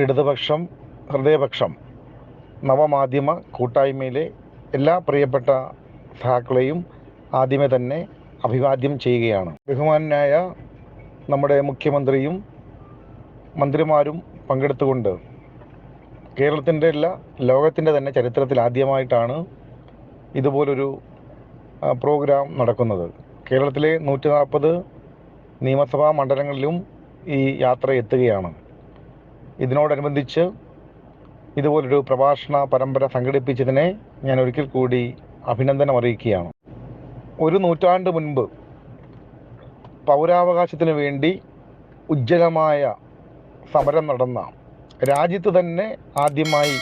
ഇടതുപക്ഷം ഹൃദയപക്ഷം നവമാധ്യമ കൂട്ടായ്മയിലെ എല്ലാ പ്രിയപ്പെട്ട സഹാക്കളെയും ആദ്യമേ തന്നെ അഭിവാദ്യം ചെയ്യുകയാണ്. ബഹുമാനായ നമ്മുടെ മുഖ്യമന്ത്രിയും മന്ത്രിമാരും പങ്കെടുത്തുകൊണ്ട് കേരളത്തിന്റെ അല്ല ലോകത്തിന്റെ തന്നെ ചരിത്രത്തിൽ ആദ്യമായിട്ടാണ് ഇതുപോലൊരു പ്രോഗ്രാം നടക്കുന്നത്. കേരളത്തിലെ നൂറ്റി നാൽപ്പത് നിയമസഭാ മണ്ഡലങ്ങളിലും ഈ യാത്ര എത്തുകയാണ്. ഇതിനോടനുബന്ധിച്ച് ഇതുപോലൊരു പ്രഭാഷണ പരമ്പര സംഘടിപ്പിച്ചതിനെ ഞാൻ ഒരിക്കൽ കൂടി അഭിനന്ദനം അറിയിക്കുകയാണ് ഒരു നൂറ്റാണ്ട് മുൻപ് പൗരാവകാശത്തിന് വേണ്ടി ഉജ്ജ്വലമായ സമരം നടന്ന രാജ്യത്ത് തന്നെ ആദ്യമായി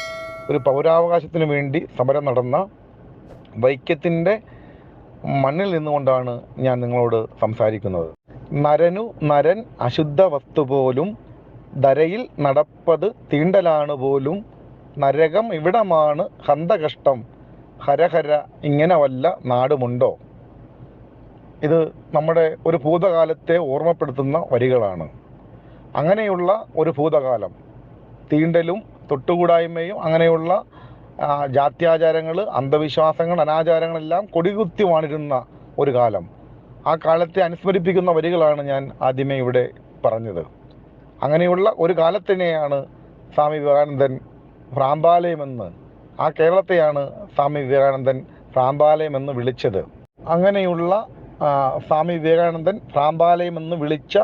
ഒരു പൗരാവകാശത്തിന് വേണ്ടി സമരം നടന്ന വൈക്കത്തിന്റെ മണ്ണിൽ നിന്നുകൊണ്ടാണ് ഞാൻ നിങ്ങളോട് സംസാരിക്കുന്നത്. നരനു നരൻ അശുദ്ധ വസ്തു പോലും ധരയിൽ നടപ്പത് തീണ്ടലാണ് പോലും. നരകം ഇവിടമാണ് ഹന്തകഷ്ടം. ഹരഹര ഇങ്ങനെ വല്ല നാടുമുണ്ടോ? ഇത് നമ്മുടെ ഒരു ഭൂതകാലത്തെ ഓർമ്മപ്പെടുത്തുന്ന വരികളാണ്. അങ്ങനെയുള്ള ഒരു ഭൂതകാലം. തീണ്ടലും തൊട്ടുകൂടായ്മയും അങ്ങനെയുള്ള ജാത്യാചാരങ്ങൾ അന്ധവിശ്വാസങ്ങൾ അനാചാരങ്ങളെല്ലാം കൊടികുത്തി വാണിരുന്ന ഒരു കാലം. ആ കാലത്തെ അനുസ്മരിപ്പിക്കുന്ന വരികളാണ് ഞാൻ ആദ്യമേ ഇവിടെ പറഞ്ഞത്. അങ്ങനെയുള്ള ഒരു കാലത്തിനെയാണ് സ്വാമി വിവേകാനന്ദൻ ഭ്രാന്താലയമെന്ന് ആ കേരളത്തെയാണ് സ്വാമി വിവേകാനന്ദൻ ഭ്രാന്താലയമെന്ന് വിളിച്ചത്. അങ്ങനെയുള്ള സ്വാമി വിവേകാനന്ദൻ ഭ്രാന്താലയമെന്ന് വിളിച്ച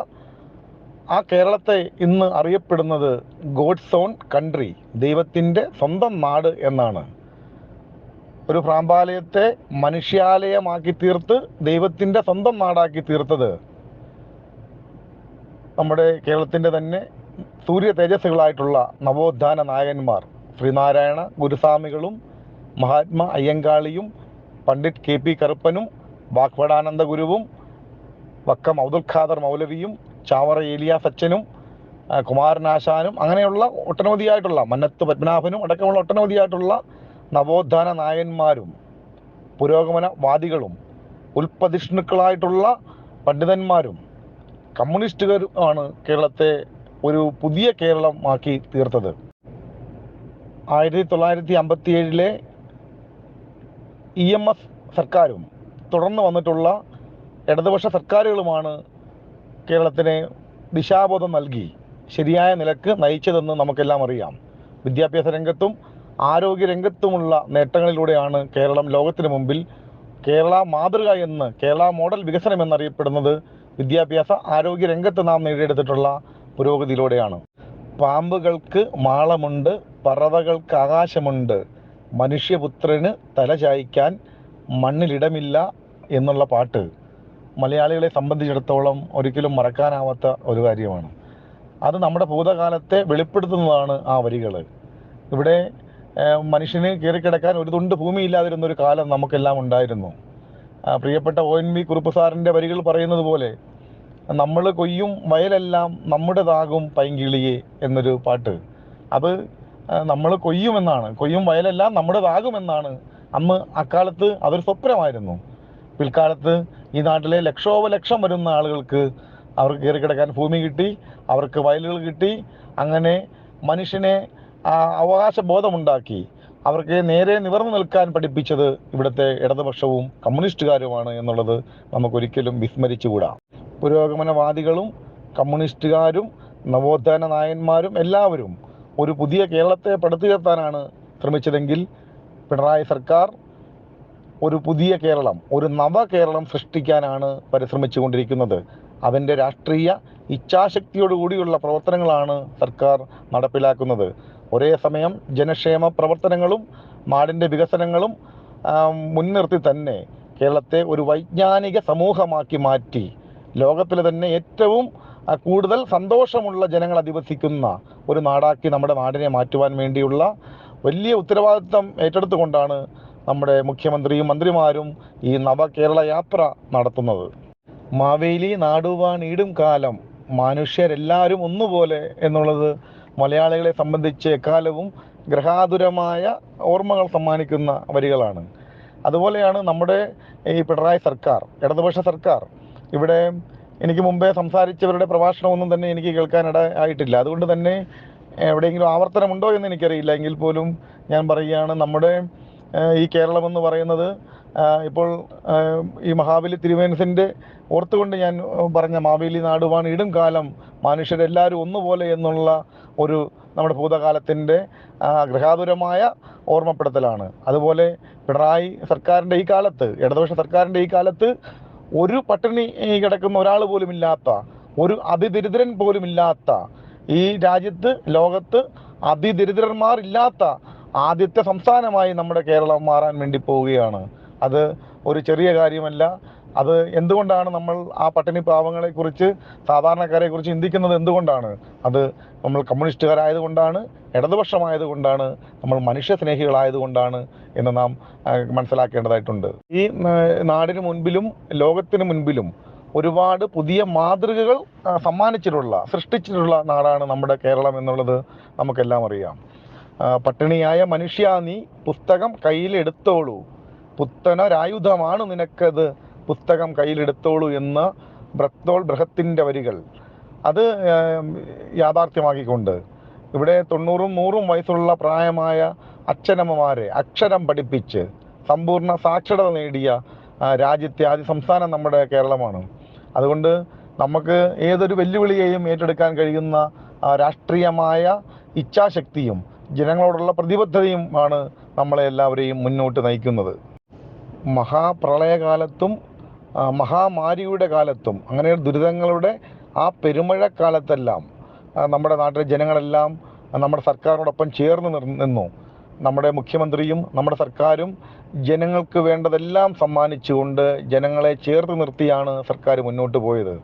ആ കേരളത്തെ ഇന്ന് അറിയപ്പെടുന്നത് ഗോഡ്സ് ഓൺ കൺട്രി ദൈവത്തിന്റെ സ്വന്തം നാട് എന്നാണ്. ഒരു ഭ്രാന്താലയത്തെ മനുഷ്യാലയമാക്കി തീർത്ത് ദൈവത്തിന്റെ സ്വന്തം നാടാക്കി തീർത്തത്. നമ്മുടെ കേരളത്തിന്റെ തന്നെ സൂര്യ തേജസ്സുകളായിട്ടുള്ള നവോത്ഥാന നായകന്മാർ ശ്രീനാരായണ ഗുരുസ്വാമികളും മഹാത്മാ അയ്യങ്കാളിയും പണ്ഡിറ്റ് കെ പി കറുപ്പനും വാക്വടാനന്ദ ഗുരുവും വക്കം അബ്ദുൽ ഖാദർ മൗലവിയും ചാവറ ഏലിയ സച്ചനും കുമാരനാശാനും അങ്ങനെയുള്ള ഒട്ടനവധിയായിട്ടുള്ള മന്നത്ത് പത്മനാഭനും അടക്കമുള്ള ഒട്ടനവധിയായിട്ടുള്ള നവോത്ഥാന നായന്മാരും പുരോഗമനവാദികളും ഉൽപ്പതിഷ്ണുക്കളായിട്ടുള്ള പണ്ഡിതന്മാരും കമ്മ്യൂണിസ്റ്റുകാരും ആണ് കേരളത്തെ ഒരു പുതിയ കേരളമാക്കി തീർത്തത്. ആയിരത്തി തൊള്ളായിരത്തി അമ്പത്തി ഏഴിലെ ഇ എം എഫ് സർക്കാരും തുടർന്ന് വന്നിട്ടുള്ള ഇടതുപക്ഷ സർക്കാരുകളുമാണ് കേരളത്തിന് ദിശാബോധം നൽകി ശരിയായ നിലയ്ക്ക് നയിച്ചതെന്ന് നമുക്കെല്ലാം അറിയാം. വിദ്യാഭ്യാസ രംഗത്തും ആരോഗ്യ രംഗത്തുമുള്ള നേട്ടങ്ങളിലൂടെയാണ് കേരളം ലോകത്തിന് മുമ്പിൽ കേരള മാതൃക എന്ന് കേരള മോഡൽ വികസനം എന്നറിയപ്പെടുന്നത് വിദ്യാഭ്യാസ ആരോഗ്യ രംഗത്ത് നാം നേടിയെടുത്തിട്ടുള്ള പുരോഗതിയിലൂടെയാണ്. പാമ്പുകൾക്ക് മാളമുണ്ട് പറവകൾക്ക് ആകാശമുണ്ട്. മനുഷ്യപുത്രന് തലചായ്ക്കാൻ മണ്ണിലിടമില്ല എന്നുള്ള പാട്ട് മലയാളികളെ സംബന്ധിച്ചിടത്തോളം ഒരിക്കലും മറക്കാനാവാത്ത ഒരു കാര്യമാണ്. അത് നമ്മുടെ ഭൂതകാലത്തെ വെളിപ്പെടുത്തുന്നതാണ് ആ വരികൾ ഇവിടെ മനുഷ്യന് കയറിക്കിടക്കാൻ ഒരു തുണ്ട് ഭൂമിയില്ലാതിരുന്ന ഒരു കാലം നമുക്കെല്ലാം ഉണ്ടായിരുന്നു. പ്രിയപ്പെട്ട ഒ എൻ വി കുറുപ്പ് സാറിന്റെ വരികൾ പറയുന്നത് പോലെ നമ്മൾ കൊയ്യും വയലെല്ലാം നമ്മുടേതാകും പൈങ്കിളിയെ എന്നൊരു പാട്ട്. അത് നമ്മൾ കൊയ്യുമെന്നാണ്. കൊയ്യും വയലെല്ലാം നമ്മുടേതാകുമെന്നാണ്. അന്ന് അക്കാലത്ത് അതൊരു സ്വപ്നമായിരുന്നു. പിൽക്കാലത്ത് ഈ നാട്ടിലെ ലക്ഷോപലക്ഷം വരുന്ന ആളുകൾക്ക് അവർക്ക് കയറി കിടക്കാൻ ഭൂമി കിട്ടി അവർക്ക് വയലുകൾ കിട്ടി അങ്ങനെ മനുഷ്യനെ അവകാശ ബോധമുണ്ടാക്കി അവർക്ക് നേരെ നിവർന്നു നിൽക്കാൻ പഠിപ്പിച്ചത് ഇവിടുത്തെ ഇടതുപക്ഷവും കമ്മ്യൂണിസ്റ്റുകാരുമാണ് എന്നുള്ളത് നമുക്കൊരിക്കലും വിസ്മരിച്ചുകൂടാ. പുരോഗമനവാദികളും കമ്മ്യൂണിസ്റ്റുകാരും നവോത്ഥാന നായന്മാരും എല്ലാവരും ഒരു പുതിയ കേരളത്തെ പടുത്തുയർത്താനാണ് ശ്രമിച്ചതെങ്കിൽ പിണറായി സർക്കാർ ഒരു പുതിയ കേരളം ഒരു നവ കേരളം സൃഷ്ടിക്കാനാണ് പരിശ്രമിച്ചുകൊണ്ടിരിക്കുന്നത്. അതിന്റെ രാഷ്ട്രീയ ഇച്ഛാശക്തിയോടുകൂടിയുള്ള പ്രവർത്തനങ്ങളാണ് സർക്കാർ നടപ്പിലാക്കുന്നത്. ഒരേ സമയം ജനക്ഷേമ പ്രവർത്തനങ്ങളും നാടിന്റെ വികസനങ്ങളും മുൻനിർത്തി തന്നെ കേരളത്തെ ഒരു വൈജ്ഞാനിക സമൂഹമാക്കി മാറ്റി. ലോകത്തിലെ തന്നെ ഏറ്റവും കൂടുതൽ സന്തോഷമുള്ള ജനങ്ങൾ അധിവസിക്കുന്ന ഒരു നാടാക്കി നമ്മുടെ നാടിനെ മാറ്റുവാൻ വേണ്ടിയുള്ള വലിയ ഉത്തരവാദിത്തം ഏറ്റെടുത്തുകൊണ്ടാണ് നമ്മുടെ മുഖ്യമന്ത്രിയും മന്ത്രിമാരും ഈ നവകേരള യാത്ര നടത്തുന്നത്. മാവേലി നാടുവാൻ ഈടും കാലം. മനുഷ്യരെല്ലാവരും ഒന്നുപോലെ എന്നുള്ളത് മലയാളികളെ സംബന്ധിച്ച് എക്കാലവും ഗ്രഹാതുരമായ ഓർമ്മകൾ സമ്മാനിക്കുന്ന വരികളാണ്. അതുപോലെയാണ് നമ്മുടെ ഈ പിണറായി സർക്കാർ ഇടതുപക്ഷ സർക്കാർ. ഇവിടെ എനിക്ക് മുമ്പേ സംസാരിച്ചവരുടെ പ്രഭാഷണമൊന്നും തന്നെ എനിക്ക് കേൾക്കാനിട ആയിട്ടില്ല. അതുകൊണ്ട് തന്നെ എവിടെയെങ്കിലും ആവർത്തനമുണ്ടോ എന്ന് എനിക്കറിയില്ല. എങ്കിൽ പോലും ഞാൻ പറയുകയാണ് നമ്മുടെ ഈ കേരളമെന്ന് പറയുന്നത് ഇപ്പോൾ ഈ മഹാബലി തിരുവേനസിന്റെ ഓർത്തുകൊണ്ട് ഞാൻ പറഞ്ഞ മാവേലി നാടുവാണ് ഇടും കാലം മനുഷ്യരെല്ലാവരും ഒന്നുപോലെ എന്നുള്ള ഒരു നമ്മുടെ ഭൂതകാലത്തിന്റെ ഗൃഹാതുരമായ ഓർമ്മപ്പെടുത്തലാണ്. അതുപോലെ പിണറായി സർക്കാരിന്റെ ഈ കാലത്ത് ഇടതുപക്ഷ സർക്കാരിന്റെ ഈ കാലത്ത് ഒരു പട്ടിണി കിടക്കുന്ന ഒരാൾ പോലും ഇല്ലാത്ത ഒരു അതിദരിദ്രൻ പോലും ഇല്ലാത്ത ഈ രാജ്യത്ത് ലോകത്ത് അതിദരിദ്രന്മാർ ഇല്ലാത്ത ആദ്യത്തെ സംസ്ഥാനമായി നമ്മുടെ കേരളം മാറാൻ വേണ്ടി പോവുകയാണ്. അത് ഒരു ചെറിയ കാര്യമല്ല. അത് എന്തുകൊണ്ടാണ് നമ്മൾ ആ പട്ടിണി സാധാരണക്കാരെ കുറിച്ച് ചിന്തിക്കുന്നത് എന്തുകൊണ്ടാണ്? അത് നമ്മൾ കമ്മ്യൂണിസ്റ്റുകാരായതുകൊണ്ടാണ് ഇടതുപക്ഷമായതുകൊണ്ടാണ് നമ്മൾ മനുഷ്യസ്നേഹികളായതുകൊണ്ടാണ് എന്ന് നാം മനസ്സിലാക്കേണ്ടതായിട്ടുണ്ട്. ഈ നാടിന് മുൻപിലും ലോകത്തിന് മുൻപിലും ഒരുപാട് പുതിയ മാതൃകകൾ സമ്മാനിച്ചിട്ടുള്ള സൃഷ്ടിച്ചിട്ടുള്ള നാടാണ് നമ്മുടെ കേരളം എന്നുള്ളത് നമുക്കെല്ലാം അറിയാം. പട്ടിണിയായ മനുഷ്യ നീ പുസ്തകം കയ്യിലെടുത്തോളൂ. പുത്തനൊരായുധമാണ് നിനക്കത് പുസ്തകം കയ്യിലെടുത്തോളൂ എന്ന് ബ്രത്തോൾ ബൃഹത്തിന്റെ വരികൾ. അത് യാഥാർത്ഥ്യമാക്കിക്കൊണ്ട് ഇവിടെ തൊണ്ണൂറും നൂറും വയസ്സുള്ള പ്രായമായ അച്ഛനമ്മമാരെ അക്ഷരം പഠിപ്പിച്ച് സമ്പൂർണ സാക്ഷരത നേടിയ രാജ്യത്തെ ആദ്യ സംസ്ഥാനം നമ്മുടെ കേരളമാണ്. അതുകൊണ്ട് നമുക്ക് ഏതൊരു വെല്ലുവിളിയെയും ഏറ്റെടുക്കാൻ കഴിയുന്ന രാഷ്ട്രീയമായ ഇച്ഛാശക്തിയും ജനങ്ങളോടുള്ള പ്രതിബദ്ധതയും ആണ് നമ്മളെ എല്ലാവരെയും മുന്നോട്ട് നയിക്കുന്നത്. മഹാപ്രളയകാലത്തും മഹാമാരിയുടെ കാലത്തും അങ്ങനെ ദുരിതങ്ങളുടെ ആ പെരുമഴക്കാലത്തെല്ലാം നമ്മുടെ നാട്ടിലെ ജനങ്ങളെല്ലാം നമ്മുടെ സർക്കാരിനോടൊപ്പം ചേർന്ന് നിന്നു. നമ്മുടെ മുഖ്യമന്ത്രിയും നമ്മുടെ സർക്കാരും ജനങ്ങൾക്ക് വേണ്ടതെല്ലാം സമ്മാനിച്ചുകൊണ്ട് ജനങ്ങളെ ചേർത്ത് നിർത്തിയാണ് സർക്കാർ മുന്നോട്ട് പോയത്.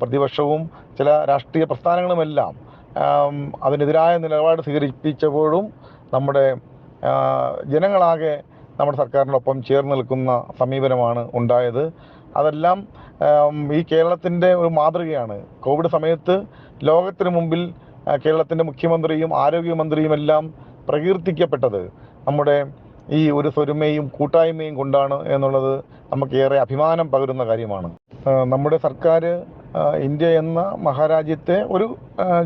പ്രതിപക്ഷവും ചില രാഷ്ട്രീയ പ്രസ്ഥാനങ്ങളുമെല്ലാം അതിനെതിരായ നിലപാട് സ്വീകരിപ്പിച്ചപ്പോഴും നമ്മുടെ ജനങ്ങളാകെ നമ്മുടെ സർക്കാരിനൊപ്പം ചേർന്ന് നിൽക്കുന്ന സമീപനമാണ് ഉണ്ടായത്. അതെല്ലാം ഈ കേരളത്തിന്റെ ഒരു മാതൃകയാണ്. കോവിഡ് സമയത്ത് ലോകത്തിന് മുമ്പിൽ കേരളത്തിന്റെ മുഖ്യമന്ത്രിയും ആരോഗ്യമന്ത്രിയും എല്ലാം പ്രകീർത്തിക്കപ്പെട്ടത് നമ്മുടെ ഈ ഒരു സ്വരുമയും കൂട്ടായ്മയും കൊണ്ടാണ് എന്നുള്ളത് നമുക്കേറെ അഭിമാനം പകരുന്ന കാര്യമാണ്. നമ്മുടെ സർക്കാർ ഇന്ത്യ എന്ന മഹാരാജ്യത്തെ ഒരു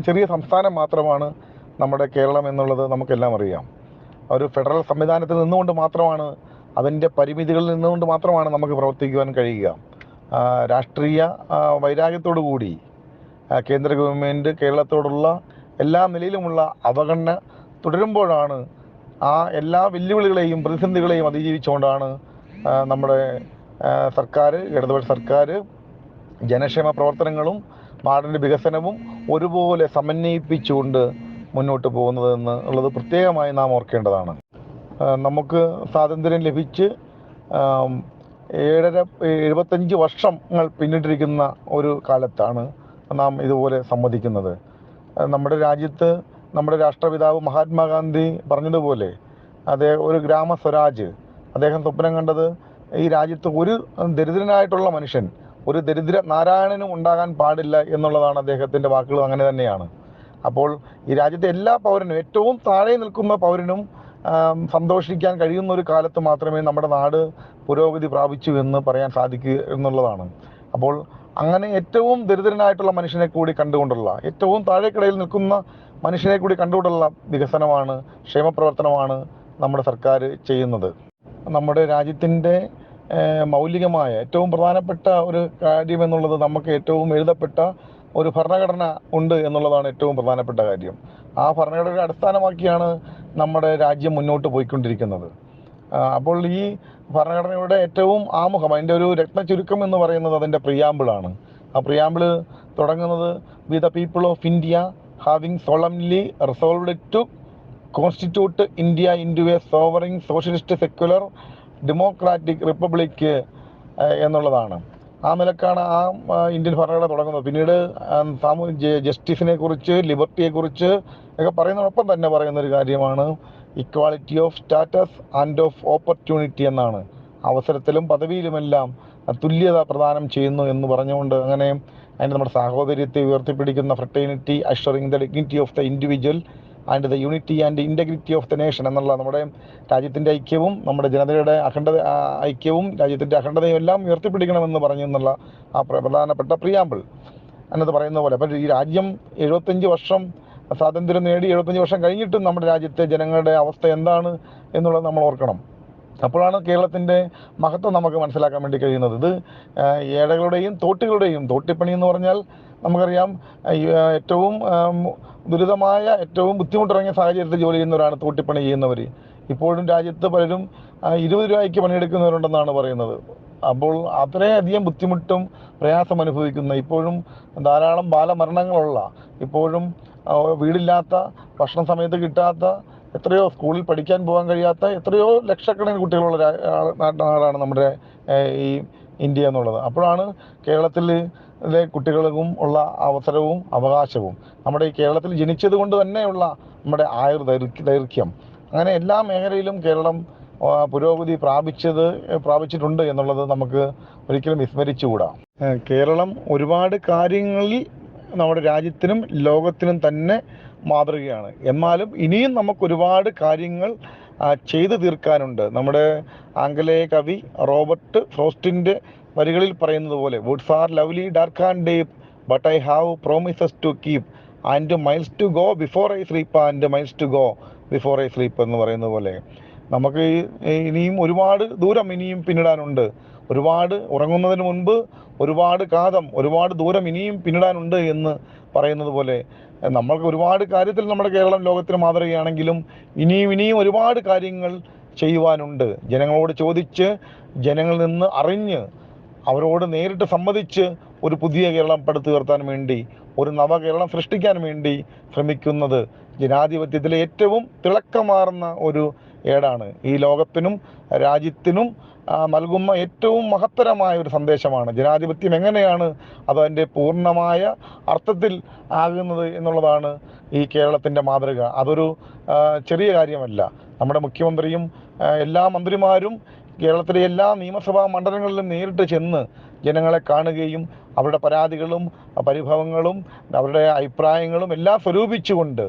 ചെറിയ സംസ്ഥാനം മാത്രമാണ് നമ്മുടെ കേരളം എന്നുള്ളത് നമുക്കെല്ലാം അറിയാം. ഒരു ഫെഡറൽ സംവിധാനത്തിൽ നിന്നുകൊണ്ട് മാത്രമാണ് അതിന്റെ പരിമിതികളിൽ നിന്നുകൊണ്ട് മാത്രമാണ് നമുക്ക് പ്രവർത്തിക്കുവാൻ കഴിയുക. രാഷ്ട്രീയ വൈരാഗ്യത്തോടു കൂടി കേന്ദ്ര ഗവൺമെന്റ് കേരളത്തോടുള്ള എല്ലാ നിലയിലുമുള്ള അവഗണന തുടരുമ്പോഴാണ് ആ എല്ലാ വെല്ലുവിളികളെയും പ്രതിസന്ധികളെയും അതിജീവിച്ചുകൊണ്ടാണ് നമ്മുടെ സർക്കാർ ഇടതുപക്ഷ സർക്കാർ ജനക്ഷേമ പ്രവർത്തനങ്ങളും നാടിന്റെ വികസനവും ഒരുപോലെ സമന്വയിപ്പിച്ചുകൊണ്ട് മുന്നോട്ട് പോകുന്നത് എന്ന് ഉള്ളത് പ്രത്യേകമായി നാം ഓർക്കേണ്ടതാണ്. നമുക്ക് സ്വാതന്ത്ര്യം ലഭിച്ച് ഏഴര എഴുപത്തഞ്ച് വർഷങ്ങൾ പിന്നിട്ടിരിക്കുന്ന ഒരു കാലത്താണ് നാം ഇതുപോലെ സമ്മതിക്കുന്നത്. നമ്മുടെ രാജ്യത്ത് നമ്മുടെ രാഷ്ട്രപിതാവ് മഹാത്മാഗാന്ധി പറഞ്ഞതുപോലെ അദ്ദേഹം ഒരു ഗ്രാമ സ്വരാജ് അദ്ദേഹം സ്വപ്നം കണ്ടത് ഈ രാജ്യത്ത് ഒരു ദരിദ്രനായിട്ടുള്ള മനുഷ്യൻ ഒരു ദരിദ്ര നാരായണനും ഉണ്ടാകാൻ പാടില്ല എന്നുള്ളതാണ് അദ്ദേഹത്തിന്റെ വാക്കുകൾ അങ്ങനെ തന്നെയാണ്. അപ്പോൾ ഈ രാജ്യത്തെ എല്ലാ പൗരനും ഏറ്റവും താഴെ നിൽക്കുന്ന പൗരനും സന്തോഷിക്കാൻ കഴിയുന്ന ഒരു കാലത്ത് മാത്രമേ നമ്മുടെ നാട് പുരോഗതി പ്രാപിച്ചു എന്ന് പറയാൻ സാധിക്കൂ എന്നുള്ളതാണ്. അപ്പോൾ അങ്ങനെ ഏറ്റവും ദരിദ്രനായിട്ടുള്ള മനുഷ്യനെ കൂടി കണ്ടുകൊണ്ടുള്ള ഏറ്റവും താഴേക്കിടയിൽ നിൽക്കുന്ന മനുഷ്യനെ കൂടി കണ്ടുകൊണ്ടുള്ള വികസനമാണ് ക്ഷേമപ്രവർത്തനമാണ് നമ്മുടെ സർക്കാർ ചെയ്യുന്നത്. നമ്മുടെ രാജ്യത്തിന്റെ മൗലികമായ ഏറ്റവും പ്രധാനപ്പെട്ട ഒരു കാര്യം എന്നുള്ളത് നമുക്ക് ഏറ്റവും എഴുതപ്പെട്ട ഒരു ഭരണഘടന ഉണ്ട് എന്നുള്ളതാണ് ഏറ്റവും പ്രധാനപ്പെട്ട കാര്യം. ആ ഭരണഘടന അടിസ്ഥാനമാക്കിയാണ് നമ്മുടെ രാജ്യം മുന്നോട്ട് പോയിക്കൊണ്ടിരിക്കുന്നത്. അപ്പോൾ ഈ ഭരണഘടനയുടെ ഏറ്റവും ആമുഖം അതിന്റെ ഒരു രത്ന ചുരുക്കം എന്ന് പറയുന്നത് അതിന്റെ പ്രിയാമ്പിളാണ്. ആ പ്രിയാമ്പിൾ തുടങ്ങുന്നത് we the people of India having solemnly resolved to constitute India into a sovereign socialist secular democratic republic എന്നുള്ളതാണ്. ആ നിലക്കാണ് ആ ഇന്ത്യൻ ഭരണഘടന തുടങ്ങുന്നത്. പിന്നീട് സാമൂഹ്യ ജസ്റ്റിസിനെ കുറിച്ച് ലിബർട്ടിയെ കുറിച്ച് ഒക്കെ പറയുന്നതോടൊപ്പം തന്നെ പറയുന്ന ഒരു കാര്യമാണ് equality of status and of opportunity എന്നാണ്. അവസരത്തിലും പദവിയിലുമെല്ലാം തുല്യത പ്രദാനം ചെയ്യുന്നു എന്ന് പറഞ്ഞുകൊണ്ട് അങ്ങനെ അതിന്റെ നമ്മുടെ സാഹോദര്യത്തെ ഉയർത്തിപ്പിടിക്കുന്ന fraternity assuring the dignity of the individual and the unity and integrity of the nation എന്നുള്ള നമ്മുടെ രാജ്യത്തിന്റെ ഐക്യവും നമ്മുടെ ജനതയുടെ അഖണ്ഡത ഐക്യവും രാജ്യത്തിന്റെ അഖണ്ഡതയും എല്ലാം ഉയർത്തിപ്പിടിക്കണമെന്ന് പറഞ്ഞു എന്നുള്ള ആ പ്ര- പ്രധാനപ്പെട്ട പ്രിയാമ്പിൾ എന്നത് പറയുന്ന പോലെ അപ്പം ഈ രാജ്യം എഴുപത്തഞ്ച് വർഷം സ്വാതന്ത്ര്യം നേടി എഴുപത്തഞ്ച് വർഷം കഴിഞ്ഞിട്ടും നമ്മുടെ രാജ്യത്തെ ജനങ്ങളുടെ അവസ്ഥ എന്താണ് എന്നുള്ളത് നമ്മൾ ഓർക്കണം. അപ്പോഴാണ് കേരളത്തിന്റെ മഹത്വം നമുക്ക് മനസ്സിലാക്കാൻ വേണ്ടി കഴിയുന്നത്. ഇത് ഏടകളുടെയും തോട്ടികളുടെയും തോട്ടിപ്പണി എന്ന് പറഞ്ഞാൽ നമുക്കറിയാം ഏറ്റവും ദുരിതമായ ഏറ്റവും ബുദ്ധിമുട്ടിറങ്ങിയ സാഹചര്യത്തിൽ ജോലി ചെയ്യുന്നവരാണ് തോട്ടിപ്പണി ചെയ്യുന്നവർ. ഇപ്പോഴും രാജ്യത്ത് പലരും ഇരുപത് രൂപയ്ക്ക് പണിയെടുക്കുന്നവരുണ്ടെന്നാണ് പറയുന്നത്. അപ്പോൾ അത്രയധികം ബുദ്ധിമുട്ടും പ്രയാസം അനുഭവിക്കുന്ന ഇപ്പോഴും ധാരാളം ബാലമരണങ്ങളുള്ള ഇപ്പോഴും വീടില്ലാത്ത ഭക്ഷണ സമയത്ത് കിട്ടാത്ത എത്രയോ സ്കൂളിൽ പഠിക്കാൻ പോകാൻ കഴിയാത്ത എത്രയോ ലക്ഷക്കണക്കിന് കുട്ടികളുള്ള നാടാണ് നമ്മുടെ ഈ ഇന്ത്യ എന്നുള്ളത്. അപ്പോഴാണ് കേരളത്തിലെ കുട്ടികൾക്കും ഉള്ള അവസരവും അവകാശവും. നമ്മുടെ ഈ കേരളത്തിൽ ജനിച്ചത് കൊണ്ട് തന്നെയുള്ള നമ്മുടെ ആയുർ ദൈർഘ്യം അങ്ങനെ എല്ലാ മേഖലയിലും കേരളം പുരോഗതി പ്രാപിച്ചത് പ്രാപിച്ചിട്ടുണ്ട് എന്നുള്ളത് നമുക്ക് ഒരിക്കലും വിസ്മരിച്ചുകൂടാ. കേരളം ഒരുപാട് കാര്യങ്ങളിൽ നമ്മുടെ രാജ്യത്തിനും ലോകത്തിനും തന്നെ മാതൃകയാണ്. എന്നാലും ഇനിയും നമുക്ക് ഒരുപാട് കാര്യങ്ങൾ ചെയ്തു തീർക്കാനുണ്ട്. നമ്മുടെ ആംഗലേയ കവി റോബർട്ട് ഫ്രോസ്റ്റിന്റെ വരികളിൽ പറയുന്നത് പോലെ woods are lovely dark and deep but I have promises to keep and miles to go before I sleep and miles to go before I sleep എന്ന് പറയുന്നത് പോലെ. നമുക്ക് ഇനിയും ഒരുപാട് ദൂരം ഇനിയും പിന്നിടാനുണ്ട്. ഒരുപാട് ഉറങ്ങുന്നതിന് മുൻപ് ഒരുപാട് കാതം ഒരുപാട് ദൂരം ഇനിയും പിന്നിടാനുണ്ട് എന്ന് പറയുന്നത് പോലെ നമ്മൾക്ക് ഒരുപാട് കാര്യത്തിൽ നമ്മുടെ കേരളം ലോകത്തിന് മാതൃകയാണെങ്കിലും ഇനിയും ഇനിയും ഒരുപാട് കാര്യങ്ങൾ ചെയ്യുവാനുണ്ട്. ജനങ്ങളോട് ചോദിച്ച് ജനങ്ങളിൽ നിന്ന് അറിഞ്ഞ് അവരോട് നേരിട്ട് സമ്മതിച്ച് ഒരു പുതിയ കേരളം പടുത്തുയർത്താൻ വേണ്ടി ഒരു നവകേരളം സൃഷ്ടിക്കാൻ വേണ്ടി ശ്രമിക്കുന്നത് ജനാധിപത്യത്തിലെ ഏറ്റവും തിളക്കമാർന്ന ഒരു ഏടാണ്. ഈ ലോകത്തിനും രാജ്യത്തിനും നൽകുന്ന ഏറ്റവും മഹത്തരമായ ഒരു സന്ദേശമാണ്. ജനാധിപത്യം എങ്ങനെയാണ് അത് അതിന്റെ പൂർണമായ അർത്ഥത്തിൽ ആകുന്നത് എന്നുള്ളതാണ് ഈ കേരളത്തിന്റെ മാതൃക. അതൊരു ചെറിയ കാര്യമല്ല. നമ്മുടെ മുഖ്യമന്ത്രിയും എല്ലാ മന്ത്രിമാരും കേരളത്തിലെ എല്ലാ നിയമസഭാ മണ്ഡലങ്ങളിലും നേരിട്ട് ചെന്ന് ജനങ്ങളെ കാണുകയും അവരുടെ പരാതികളും പരിഭവങ്ങളും അവരുടെ അഭിപ്രായങ്ങളും എല്ലാം സ്വരൂപിച്ചുകൊണ്ട്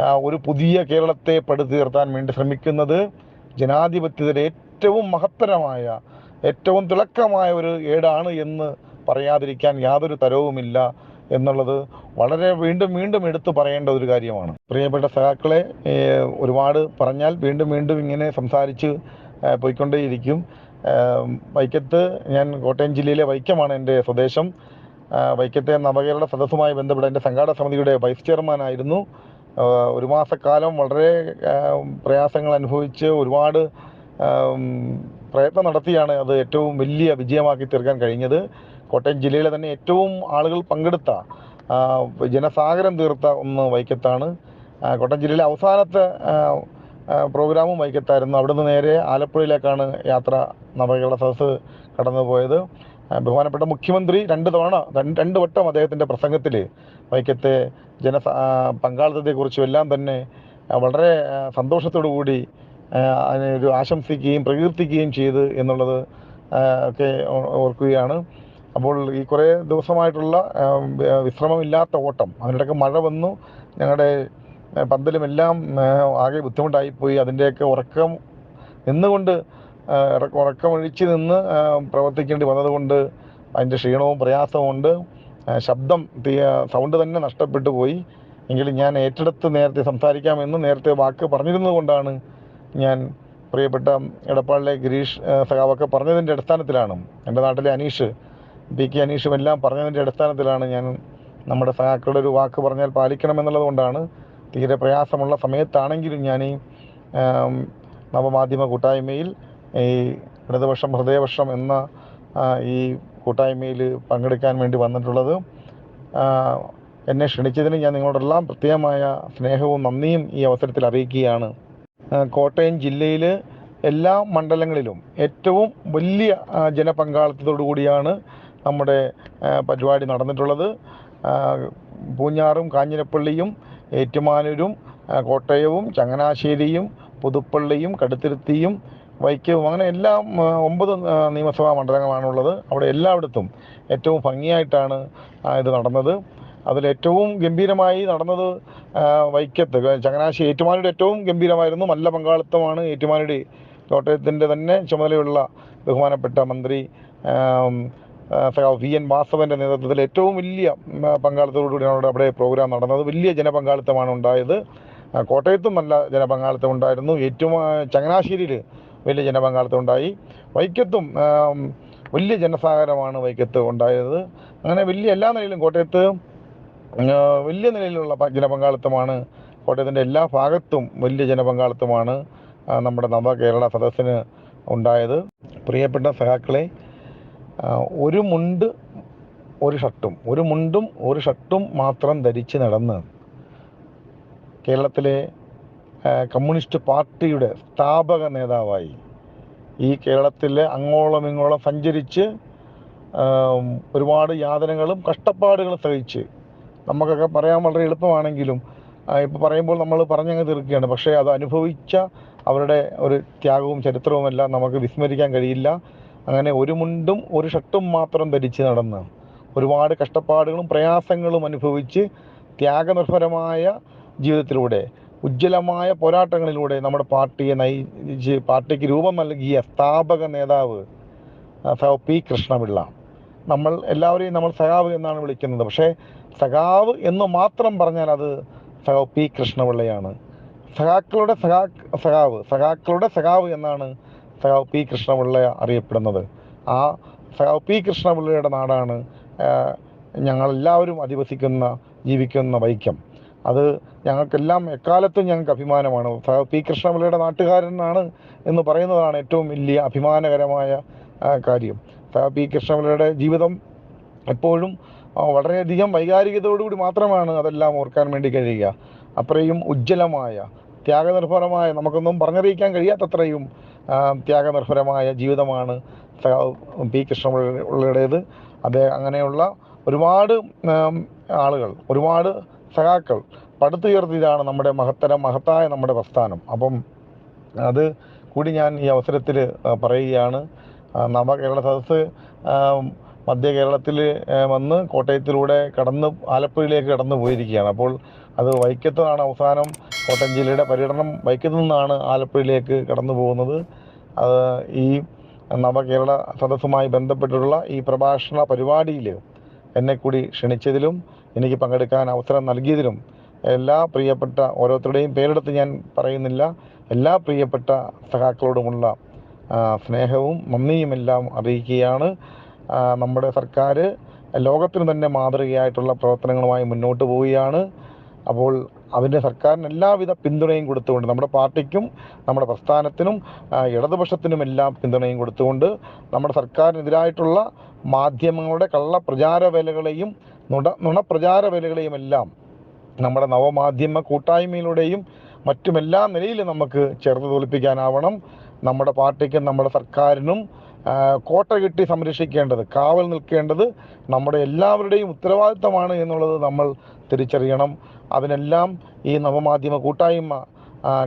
ഒരു പുതിയ കേരളത്തെ പടുത്തുയർത്താൻ വേണ്ടി ശ്രമിക്കുന്നത് ജനാധിപത്യത്തിലെ ഏറ്റവും മഹത്തരമായ ഏറ്റവും തിളക്കമായ ഒരു ഏടാണ് എന്ന് പറയാതിരിക്കാൻ യാതൊരു തരവുമില്ല എന്നുള്ളത് വളരെ വീണ്ടും വീണ്ടും എടുത്തു പറയേണ്ട ഒരു കാര്യമാണ്. പ്രിയപ്പെട്ട സഖാക്കളെ ഏഹ്, ഒരുപാട് പറഞ്ഞാൽ വീണ്ടും വീണ്ടും ഇങ്ങനെ സംസാരിച്ച് പോയിക്കൊണ്ടേയിരിക്കും. വൈക്കത്ത് ഞാൻ കോട്ടയം ജില്ലയിലെ വൈക്കമാണ് എന്റെ സ്വദേശം. വൈക്കത്തെ നവകേരള സദസ്സുമായി ബന്ധപ്പെട്ട എന്റെ സംഘാടക സമിതിയുടെ വൈസ് ചെയർമാനായിരുന്നു ഒരു മാസക്കാലം വളരെ പ്രയാസങ്ങൾ അനുഭവിച്ച് ഒരുപാട് പ്രയത്നം നടത്തിയാണ് അത് ഏറ്റവും വലിയ വിജയമാക്കി തീർക്കാൻ കഴിഞ്ഞത്. കോട്ടയം ജില്ലയിലെ തന്നെ ഏറ്റവും ആളുകൾ പങ്കെടുത്ത ജനസാഗരം തീർത്ത ഒന്ന് വൈക്കത്താണ്. കോട്ടയം ജില്ലയിലെ അവസാനത്തെ പ്രോഗ്രാമും വൈക്കത്തായിരുന്നു. അവിടുന്ന് നേരെ ആലപ്പുഴയിലേക്കാണ് യാത്ര നവകേരള സദസ്സ് കടന്നു പോയത് ബഹുമാനപ്പെട്ട മുഖ്യമന്ത്രി രണ്ട് തവണ രണ്ട് വട്ടം അദ്ദേഹത്തിന്റെ പ്രസംഗത്തിൽ വൈക്കത്തെ ജന പങ്കാളിത്തത്തെക്കുറിച്ചും എല്ലാം തന്നെ വളരെ സന്തോഷത്തോടു കൂടി ആ, അതിനെ ഒരു ആശംസിക്കുകയും പ്രകീർത്തിക്കുകയും ചെയ്ത് എന്നുള്ളത് ഒക്കെ ഓർക്കുകയാണ്. അപ്പോൾ ഈ കുറേ ദിവസമായിട്ടുള്ള വിശ്രമമില്ലാത്ത ഓട്ടം അതിനിടയ്ക്ക് മഴ വന്നു ഞങ്ങളുടെ പന്തലുമെല്ലാം ആകെ ബുദ്ധിമുട്ടായിപ്പോയി അതിന്റെയൊക്കെ ഉറക്കം നിന്നുകൊണ്ട് ഉറക്കമൊഴിച്ച് നിന്ന് പ്രവർത്തിക്കേണ്ടി വന്നതുകൊണ്ട് അതിന്റെ ക്ഷീണവും പ്രയാസവും ഉണ്ട്. ശബ്ദം സൗണ്ട് തന്നെ നഷ്ടപ്പെട്ടു പോയി. എങ്കിലും ഞാൻ ഏറ്റെടുത്ത് നേരത്തെ സംസാരിക്കാമെന്ന് നേരത്തെ വാക്ക് പറഞ്ഞിരുന്നത് കൊണ്ടാണ് ഞാൻ പ്രിയപ്പെട്ട എടപ്പാളിലെ ഗിരീഷ് സഖാവൊക്കെ പറഞ്ഞതിന്റെ അടിസ്ഥാനത്തിലാണ്. എന്റെ നാട്ടിലെ അനീഷ് ബി കെ അനീഷും എല്ലാം പറഞ്ഞതിന്റെ അടിസ്ഥാനത്തിലാണ് ഞാൻ നമ്മുടെ സഖാക്കളുടെ ഒരു വാക്ക് പറഞ്ഞാൽ പാലിക്കണമെന്നുള്ളത് കൊണ്ടാണ് തീരെ പ്രയാസമുള്ള സമയത്താണെങ്കിലും ഞാൻ ഈ നവമാധ്യമ കൂട്ടായ്മയിൽ ഈ ഇടതുപക്ഷം ഹൃദയപക്ഷം എന്ന ഈ കൂട്ടായ്മയിൽ പങ്കെടുക്കാൻ വേണ്ടി വന്നിട്ടുള്ളത്. എന്നെ ക്ഷണിച്ചതിന് ഞാൻ നിങ്ങളോടെല്ലാം പ്രത്യേകമായ സ്നേഹവും നന്ദിയും ഈ അവസരത്തിൽ അറിയിക്കുകയാണ്. കോട്ടയം ജില്ലയിൽ എല്ലാ മണ്ഡലങ്ങളിലും ഏറ്റവും വലിയ ജനപങ്കാളിത്തത്തോടുകൂടിയാണ് ജനപങ്കാളിത്തത്തോടു കൂടിയാണ് നമ്മുടെ പരിപാടി നടന്നിട്ടുള്ളത്. പൂഞ്ഞാറും കാഞ്ഞിരപ്പള്ളിയും ഏറ്റുമാനൂരും കോട്ടയവും ചങ്ങനാശ്ശേരിയും പുതുപ്പള്ളിയും കടുത്തിരുത്തിയും വൈക്കവും അങ്ങനെ എല്ലാ ഒമ്പത് നിയമസഭാ മണ്ഡലങ്ങളാണുള്ളത്. അവിടെ എല്ലായിടത്തും ഏറ്റവും ഭംഗിയായിട്ടാണ് ഇത് നടന്നത്. അതിലേറ്റവും ഗംഭീരമായി നടന്നത് വൈക്കത്ത്. ചങ്ങനാശ്ശേരി ഏറ്റുമാനൂർ ഏറ്റവും ഗംഭീരമായിരുന്നു. നല്ല പങ്കാളിത്തമാണ് ഏറ്റുമാനൂർ കോട്ടയത്തിന്റെ തന്നെ ചുമതലയുള്ള ബഹുമാനപ്പെട്ട മന്ത്രി വി. എൻ. വാസവന്റെ നേതൃത്വത്തിൽ ഏറ്റവും വലിയ പങ്കാളിത്തത്തോടുകൂടിയാണ് അവിടെ പ്രോഗ്രാം നടന്നത്. വലിയ ജനപങ്കാളിത്തമാണ് ഉണ്ടായത്. കോട്ടയത്തും നല്ല ജനപങ്കാളിത്തം ഉണ്ടായിരുന്നു. ഏറ്റവും ചങ്ങനാശ്ശേരിയിൽ വലിയ ജനപങ്കാളിത്തം ഉണ്ടായി. വൈക്കത്തും വലിയ ജനസാഗരമാണ് വൈക്കത്ത് ഉണ്ടായത്. അങ്ങനെ വലിയ എല്ലാ നിലയിലും കോട്ടയത്ത് വലിയ നിലയിലുള്ള ജനപങ്കാളിത്തമാണ്. കോട്ടയത്തിന്റെ എല്ലാ ഭാഗത്തും വലിയ ജനപങ്കാളിത്തമാണ് നമ്മുടെ നവ കേരള സദസ്സിന് ഉണ്ടായത്. പ്രിയപ്പെട്ട സഹാക്കളെ ഒരു മുണ്ട് ഒരു ഷർട്ടും ഒരു മുണ്ടും ഒരു ഷർട്ടും മാത്രം ധരിച്ച് നടന്ന് കേരളത്തിലെ കമ്മ്യൂണിസ്റ്റ് പാർട്ടിയുടെ സ്ഥാപക നേതാവായി ഈ കേരളത്തിലെ അങ്ങോളം ഇങ്ങോളം സഞ്ചരിച്ച് ഒരുപാട് യാതനകളും കഷ്ടപ്പാടുകളും സഹിച്ച് നമുക്കൊക്കെ പറയാൻ വളരെ എളുപ്പമാണെങ്കിലും ഇപ്പോൾ പറയുമ്പോൾ നമ്മൾ പറഞ്ഞങ്ങ് തീർക്കുകയാണ്. പക്ഷേ അത് അനുഭവിച്ച അവരുടെ ഒരു ത്യാഗവും ചരിത്രവും എല്ലാം നമുക്ക് വിസ്മരിക്കാൻ കഴിയില്ല. അങ്ങനെ ഒരു മുണ്ടും ഒരു ഷർട്ടും മാത്രം ധരിച്ച് നടന്ന് ഒരുപാട് കഷ്ടപ്പാടുകളും പ്രയാസങ്ങളും അനുഭവിച്ച് ത്യാഗനിർഭരമായ ജീവിതത്തിലൂടെ ഉജ്ജ്വലമായ പോരാട്ടങ്ങളിലൂടെ നമ്മുടെ പാർട്ടിയെ നയിച്ച് പാർട്ടിക്ക് രൂപം നൽകിയ സ്ഥാപക നേതാവ് പി കൃഷ്ണപിള്ള. നമ്മൾ എല്ലാവരെയും നമ്മൾ സഖാവ് എന്നാണ് വിളിക്കുന്നത്. പക്ഷേ സഖാവ് എന്ന് മാത്രം പറഞ്ഞാൽ അത് സഖാവ് പി കൃഷ്ണപിള്ളയാണ്. സഖാക്കളുടെ സഖാ സഖാവ് സഖാക്കളുടെ സഖാവ് എന്നാണ് സഖാവ് പി കൃഷ്ണപിള്ള അറിയപ്പെടുന്നത്. ആ സഖാവ് പി കൃഷ്ണപിള്ളയുടെ നാടാണ് ഞങ്ങളെല്ലാവരും അധിവസിക്കുന്ന ജീവിക്കുന്ന വൈക്കം. അത് ഞങ്ങൾക്കെല്ലാം എക്കാലത്തും ഞങ്ങൾക്ക് അഭിമാനമാണ്. പി കൃഷ്ണപിള്ളയുടെ നാട്ടുകാരനാണ് എന്ന് പറയുന്നതാണ് ഏറ്റവും വലിയ അഭിമാനകരമായ കാര്യം. പി കൃഷ്ണപിള്ളയുടെ ജീവിതം എപ്പോഴും വളരെയധികം വൈകാരികതയോടുകൂടി മാത്രമാണ് അതെല്ലാം ഓർക്കാൻ വേണ്ടി കഴിയുക. അത്രയും ഉജ്ജ്വലമായ ത്യാഗനിർഭരമായ നമുക്കൊന്നും പറഞ്ഞറിയിക്കാൻ കഴിയാത്തത്രയും ത്യാഗനിർഭരമായ ജീവിതമാണ് പി കൃഷ്ണപിള്ളയുടേത് അത് അങ്ങനെയുള്ള ഒരുപാട് ആളുകൾ ഒരുപാട് സഹാക്കൾ പടുത്തുയർത്തിയതാണ് നമ്മുടെ മഹത്തര മഹത്തായ നമ്മുടെ പ്രസ്ഥാനം. അപ്പം അത് കൂടി ഞാൻ ഈ അവസരത്തിൽ പറയുകയാണ്. ആ, നവകേരള സദസ്സ് ആ, മധ്യ കേരളത്തിൽ വന്ന് കോട്ടയത്തിലൂടെ കടന്ന് ആലപ്പുഴയിലേക്ക് കടന്നു പോയിരിക്കുകയാണ്. അപ്പോൾ അത് വൈക്കത്താണ് അവസാനം കോട്ടയം ജില്ലയുടെ പര്യടനം. വൈക്കത്തു നിന്നാണ് ആലപ്പുഴയിലേക്ക് കടന്നു പോകുന്നത്. അത് ഈ നവകേരള സദസ്സുമായി ബന്ധപ്പെട്ടിട്ടുള്ള ഈ പ്രഭാഷണ പരിപാടിയിൽ എന്നെ കൂടി ക്ഷണിച്ചതിലും എനിക്ക് പങ്കെടുക്കാൻ അവസരം നൽകിയതിലും എല്ലാ പ്രിയപ്പെട്ട ഓരോരുത്തരുടെയും പേരെടുത്ത് ഞാൻ പറയുന്നില്ല. എല്ലാ പ്രിയപ്പെട്ട സഖാക്കളോടുമുള്ള സ്നേഹവും നന്ദിയുമെല്ലാം അറിയിക്കുകയാണ്. നമ്മുടെ സർക്കാർ ലോകത്തിന് തന്നെ മാതൃകയായിട്ടുള്ള പ്രവർത്തനങ്ങളുമായി മുന്നോട്ട് പോവുകയാണ്. അപ്പോൾ അതിന്റെ സർക്കാരിന് എല്ലാവിധ പിന്തുണയും കൊടുത്തുകൊണ്ട് നമ്മുടെ പാർട്ടിക്കും നമ്മുടെ പ്രസ്ഥാനത്തിനും ഇടതുപക്ഷത്തിനും എല്ലാം പിന്തുണയും കൊടുത്തുകൊണ്ട് നമ്മുടെ സർക്കാരിനെതിരായിട്ടുള്ള മാധ്യമങ്ങളുടെ കള്ള പ്രചാര വിലകളെയും നുണ നുണപ്രചാര വിലകളെയും എല്ലാം നമ്മുടെ നവമാധ്യമ കൂട്ടായ്മയിലൂടെയും മറ്റുമെല്ലാ നിലയിലും നമുക്ക് ചേർത്ത് തോൽപ്പിക്കാനാവണം. നമ്മുടെ പാർട്ടിക്കും നമ്മുടെ സർക്കാരിനും കോട്ട കെട്ടി സംരക്ഷിക്കേണ്ടത് കാവൽ നിൽക്കേണ്ടത് നമ്മുടെ എല്ലാവരുടെയും ഉത്തരവാദിത്തമാണ് എന്നുള്ളത് നമ്മൾ തിരിച്ചറിയണം. അതിനെല്ലാം ഈ നവമാധ്യമ കൂട്ടായ്മ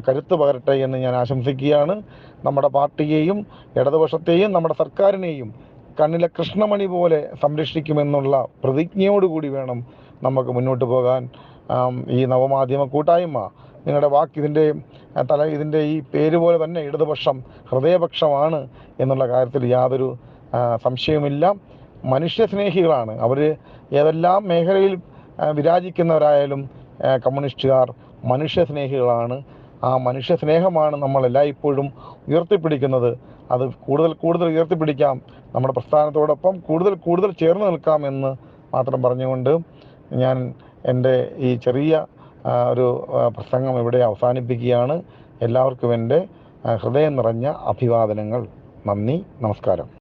കരുത്ത് പകരട്ടെ എന്ന് ഞാൻ ആശംസിക്കുകയാണ്. നമ്മുടെ പാർട്ടിയെയും ഇടതുപക്ഷത്തെയും നമ്മുടെ സർക്കാരിനെയും കണ്ണിലെ കൃഷ്ണമണി പോലെ സംരക്ഷിക്കുമെന്നുള്ള പ്രതിജ്ഞയോടുകൂടി വേണം നമുക്ക് മുന്നോട്ട് പോകാൻ. ഈ നവമാധ്യമ കൂട്ടായ്മ. നിങ്ങളുടെ വാക്ക് ഇതിന്റെ തല ഇതിന്റെ ഈ പേര് പോലെ തന്നെ ഇടതുപക്ഷം ഹൃദയപക്ഷമാണ് എന്നുള്ള കാര്യത്തിൽ യാതൊരു സംശയവുമില്ല. മനുഷ്യസ്നേഹികളാണ്. അവർ ഏതെല്ലാം മേഖലയിൽ വിരാജിക്കുന്നവരായാലും കമ്മ്യൂണിസ്റ്റുകാർ മനുഷ്യസ്നേഹികളാണ്. ആ മനുഷ്യസ്നേഹമാണ് നമ്മൾ എല്ലായ്പ്പോഴും ഉയർത്തിപ്പിടിക്കുന്നത്. അത് കൂടുതൽ കൂടുതൽ ഉയർത്തിപ്പിടിക്കാം. നമ്മുടെ പ്രസ്ഥാനത്തോടൊപ്പം കൂടുതൽ കൂടുതൽ ചേർന്ന് നിൽക്കാം എന്ന് മാത്രം പറഞ്ഞുകൊണ്ട് ഞാൻ എന്റെ ഈ ചെറിയ ഒരു പ്രസംഗം ഇവിടെ അവസാനിപ്പിക്കുകയാണ്. എല്ലാവർക്കും എന്റെ ഹൃദയം നിറഞ്ഞ അഭിവാദനങ്ങൾ. നന്ദി നമസ്കാരം.